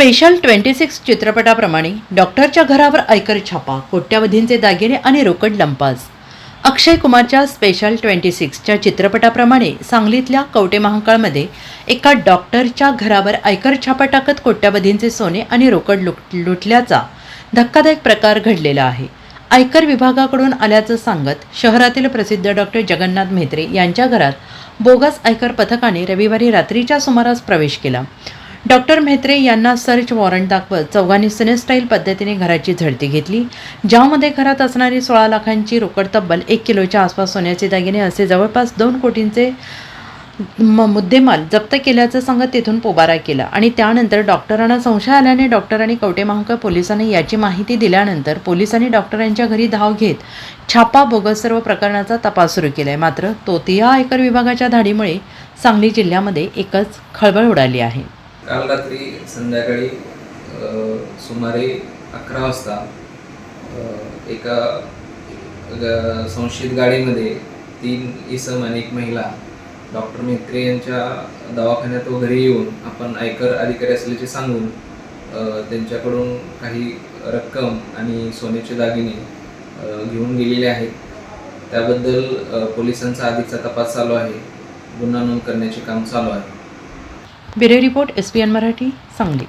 Special twenty six चित्रपटाप्रमाणे डॉक्टरच्या घरावर आयकर छापा कोट्यावधींचे दागिने आणि रोकड लंपास. अक्षय कुमारच्या स्पेशल ट्वेंटी सिक्सच्या चित्रपटाप्रमाणे सांगलीतल्या कवटे महांकाळमध्ये एका डॉक्टरच्या घरावर आयकर छापा टाकत कोट्यावधींचे सोने आणि रोकड लुट लुटल्याचा धक्कादायक प्रकार घडलेला आहे. आयकर विभागाकडून आल्याचं सांगत शहरातील प्रसिद्ध डॉक्टर जगन्नाथ म्हेत्रे यांच्या घरात बोगस आयकर पथकाने रविवारी रात्रीच्या सुमारास प्रवेश केला. डॉक्टर म्हेत्रे यांना सर्च वॉरंट दाखवत चौघांनी सिनेस्टाईल पद्धतीने घराची झडती घेतली. ज्यामध्ये घरात असणारी सोळा लाखांची रोकड तब्बल एक किलोच्या आसपास सोन्याचे दागिने असे जवळपास दोन कोटींचे म मुद्देमाल जप्त केल्याचं सांगत तेथून पोबारा केला. आणि त्यानंतर डॉक्टरांना संशय आल्याने डॉक्टरांनी कवटे महांकाळ पोलिसांनी याची माहिती दिल्यानंतर पोलिसांनी डॉक्टरांच्या घरी धाव घेत छापा बोगस सर्व प्रकरणाचा तपास सुरू केला आहे मात्र तोतिया आयकर विभागाच्या धाडीमुळे सांगली जिल्ह्यामध्ये एकच खळबळ उडाली आहे. काल रात्री संध्याकाळी सुमारे अकरा वाजता एका ग- संशयित गाडीमध्ये तीन इसम आणि एक महिला डॉक्टर मेत्रे यांच्या दवाखान्यात वगैरे येऊन आपण आयकर अधिकारी असल्याचे सांगून त्यांच्याकडून काही रक्कम आणि सोन्याचे दागिने घेऊन गेलेले आहेत. त्याबद्दल पोलिसांचा आधीचा तपास चालू आहे. गुन्हा नोंद करण्याचे काम चालू आहे. Bureau report S P N Marathi Sangli.